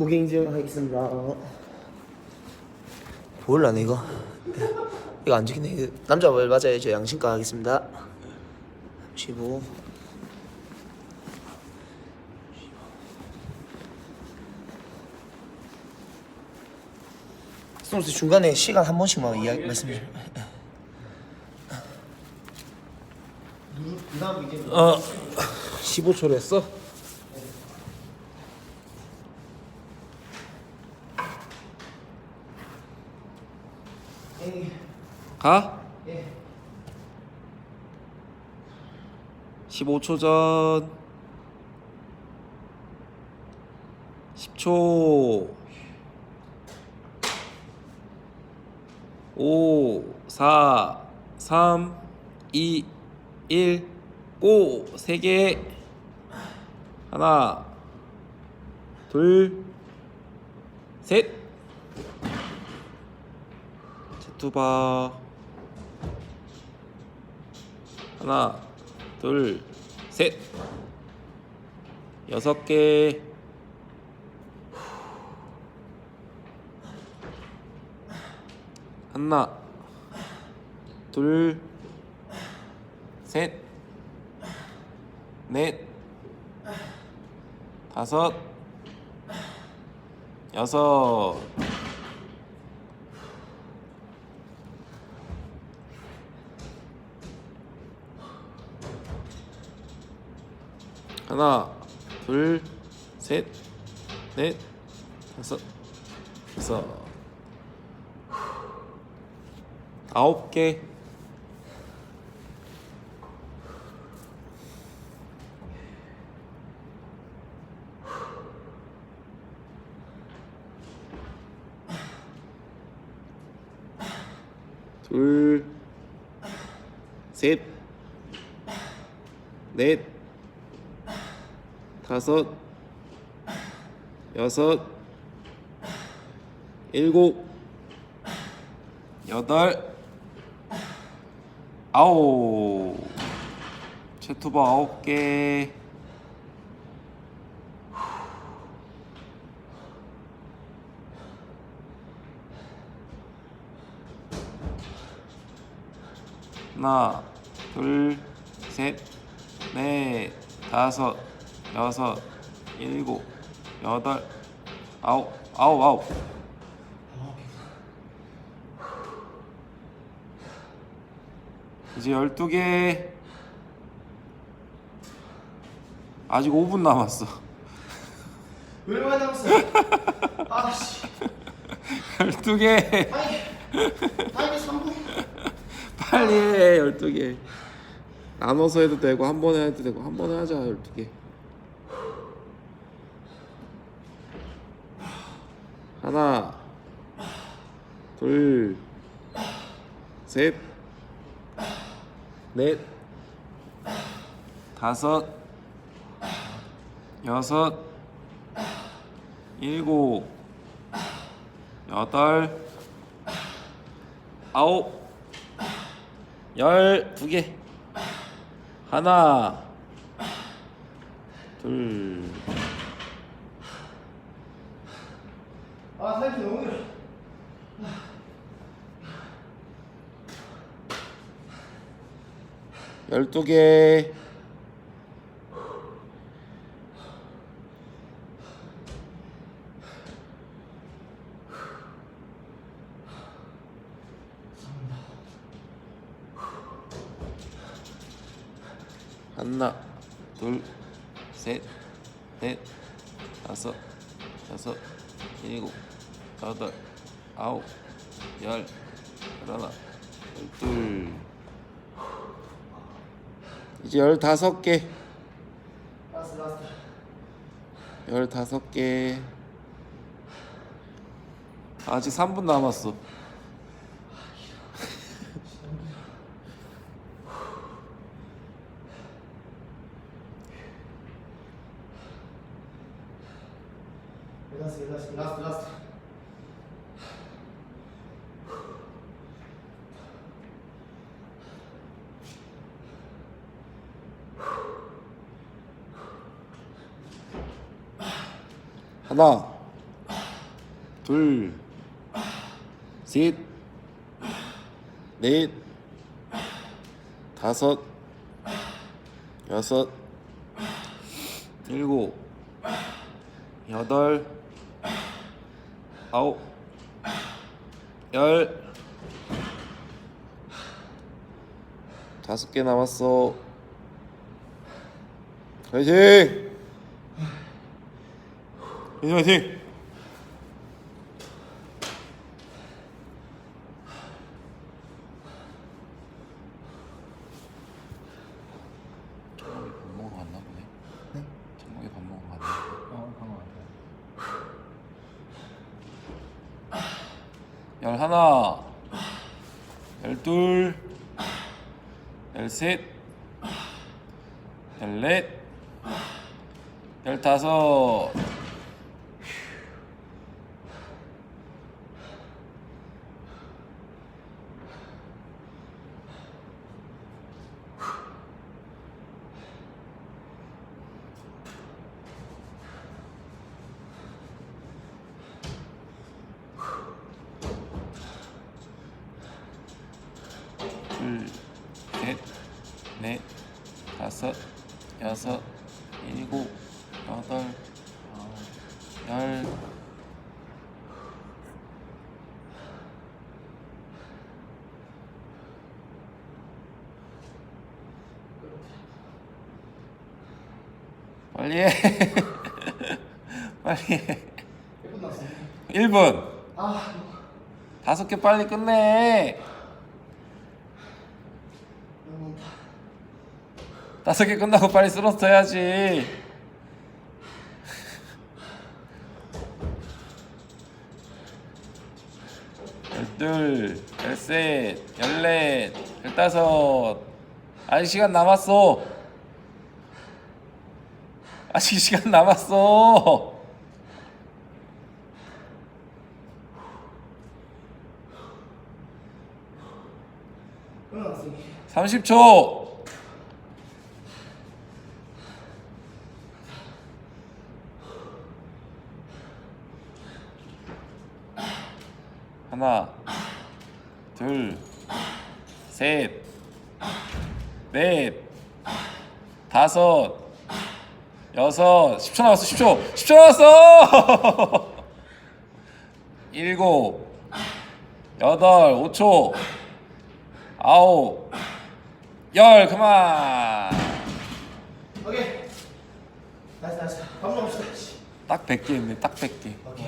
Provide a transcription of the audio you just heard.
무게 인증하겠습니다. 보일라네 이거. 이거 안. 이거 남자 말 맞아야죠. 양심가 하겠습니다. 15. 선수 중간에 시간 한 번씩만 이야기 말씀해 주세요. 그다음 이제 어 15초로 했어? 가? 예. 15초 전 10초 5 4 3 2 1 고! 3개 하나 둘셋 제투바 하나, 둘, 셋, 여섯 개. 하나, 둘, 셋, 넷, 다섯, 여섯. 하나, 둘, 셋, 넷, 다섯, 여섯, 아홉 개. 둘, 셋, 넷, 다섯, 여섯, 일곱, 여덟, 아홉. 채투버 아홉 개. 하나, 둘, 셋, 넷, 다섯, 여섯, 일곱, 여덟, 아홉, 아홉, 아홉. 이제 열두 개. 아직 5분 남았어. 왜 얼마 남았어? 아씨. 열두 개. 아니, 아니 3분. 빨리 해, 열두 개. 나눠서 해도 되고 한 번에 해도 되고 한 번에 하자 열두 개. 하나, 둘, 셋, 넷, 다섯, 여섯, 일곱, 여덟, 아홉. 열 두 개 하나 둘 아, 사이즈 너무 길어. 열두 개 하나 둘 셋 넷 다섯 여섯 일곱 여덟 아홉 열 열하나 열둘. 이제 열다섯 개. 열다섯 개. 아직 3분 남았어 라스트, 라스트, 라스트, 라스트. 하나 둘, 셋, 넷, 다섯, 여섯, 일곱, 여덟, 아홉, 열. 다섯 개 남았어. 화이팅! 화이팅 화이팅! 정국이 밥 먹으러 갔나 보네. 네? 정국이 밥 먹으러 갔나? 어, 그런 것 같아요. 열하나, 열둘, 열셋, 열넷, 열다섯. 여섯, 일곱, 여덟, 열. 빨리 해. 빨리 해. 1분 남았어요 1분. 아 다섯 개 빨리 끝내. 너무 많다 다섯 개 끝나고 빨리 쓰러져 해야지. 열둘, 열셋, 열넷, 열다섯. 아직 시간 남았어. 아직 시간 남았어. 일어났어요 30초. 하나, 둘, 셋, 넷, 다섯, 여섯, 10초 남았어, 10초, 10초 남았어! 일곱, 여덟, 5초, 아홉, 열. 그만! 오케이. 나이스 나이스. 밥 먹읍시다 딱 100개 있네 딱 100개. 오케이